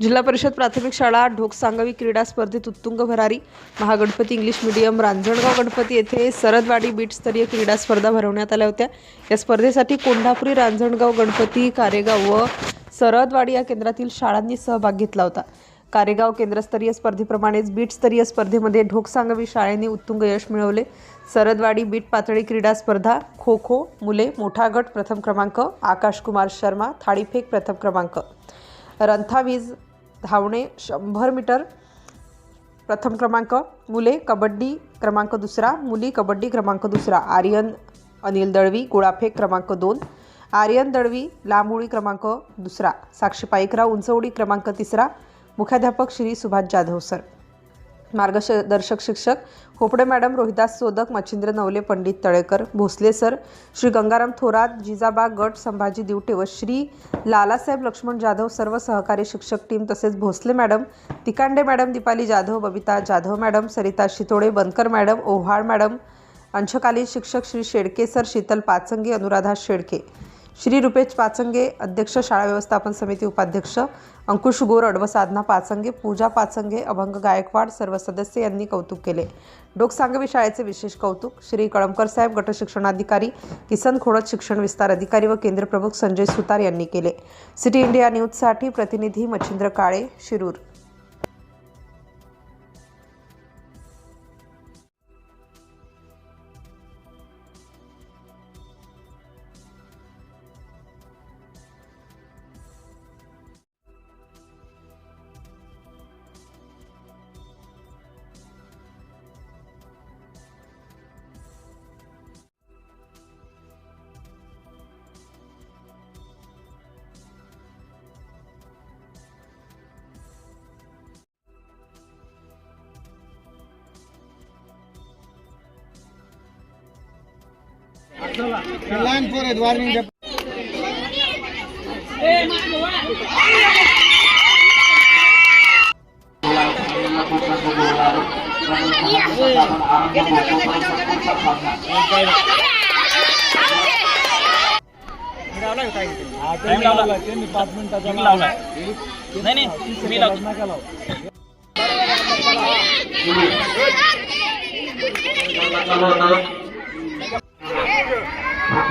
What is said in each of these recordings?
जिल्हा परिषद प्राथमिक शाळा ढोकसांगवी क्रीडा स्पर्धेत उत्तुंग भरारी महागणपती इंग्लिश मीडियम रांजणगाव गणपती येथे सरदवाडी बीटस्तरीय क्रीडा स्पर्धा भरवण्यात आल्या होत्या. या स्पर्धेसाठी कोंढापुरी रांजणगाव गणपती कारेगाव व सरदवाडी या केंद्रातील शाळांनी सहभाग घेतला होता. कारेगाव केंद्रस्तरीय स्पर्धेप्रमाणेच बीटस्तरीय स्पर्धेमध्ये ढोकसांगवी शाळेने उत्तुंग यश मिळवले. सरदवाडी बीट पातळी क्रीडा स्पर्धा खो खो मुले मोठा गट प्रथम क्रमांक आकाश कुमार शर्मा थाळीफेक प्रथम क्रमांक. रंथावीज धावणे शंभर मीटर. प्रथम क्रमांक मुले कबड्डी क्रमांक दुसरा मुली कबड्डी क्रमांक दुसरा. आर्यन अनिल दळवी गोळाफेक क्रमांक दोन. आर्यन दळवी लांब उडी क्रमांक दुसरा. साक्षी पाईकराव उंच उडी क्रमांक तिसरा. मुख्याध्यापक श्री सुभाष जाधव सर. मार्गदर्शक शिक्षक खोपडे मॅडम रोहिदास सोदक मच्छिंद्र नवले पंडित तळेकर भोसले सर श्री गंगाराम थोरात जिजाबा गट संभाजी दिवटे व श्री लालासाहेब लक्ष्मण जाधव सर्व सहकारी शिक्षक टीम तसेच Bhosale madam Tikande madam Deepali Jadhav Babita Jadhav madam Sarita Shitode Bankar madam Ovhal madam अंशकालीन शिक्षक श्री शेडके सर शीतल पाचंगे अनुराधा शेडके श्री रुपेश पाचंगे अध्यक्ष शाळा व्यवस्थापन समिती उपाध्यक्ष अंकुश गोरड व साधना पाचंगे पूजा पाचंगे अभंग गायकवाड सर्व सदस्य यांनी कौतुक केले. डोकसांगवी शाळेचे विशेष कौतुक श्री कळमकर साहेब गट शिक्षणाधिकारी किसन खोडत शिक्षण विस्तार अधिकारी व केंद्र प्रमुख संजय सुतार यांनी केले. सिटी इंडिया न्यूजसाठी प्रतिनिधी Machhindra Kale Shirur. लहान पोर आहेत वॉर्निंग टाइम लावला त्यांनी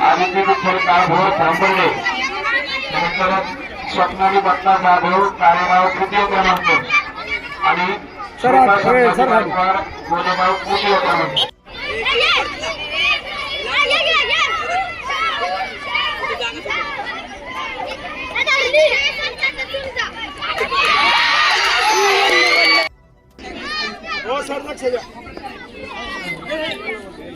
आदित्य विठ्ठल काळभोर थांबवले त्यानंतर स्वप्नाली बटला जाधव कार्यभाव तृतीय क्रमांक आणि श्रीपाद संभाजी गायकवाड गोलेभाव तृतीय क्रमांक हो सर लक्ष द्या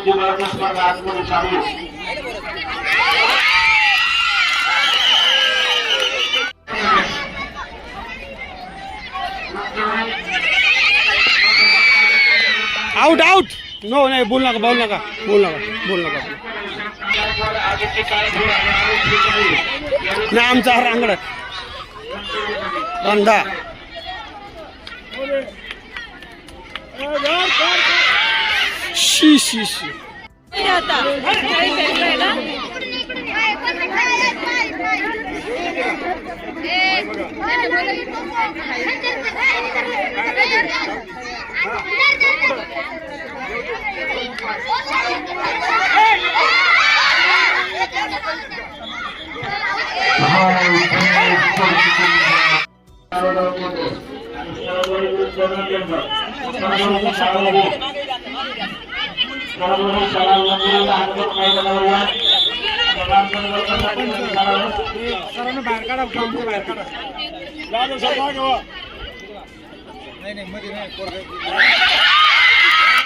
मुली बुद्धिबळाच्या स्पर्धा आतमध्ये चालू आउट आउट नो नाही बोल नका बोल नका बोल नका बोल नका. नाही आमचा हा रांगड धंदा शी शी शी Thank you. केंद्र परभणी हातवर बाहेर काढा बाहेर काढा नाही नाही मध्ये नाही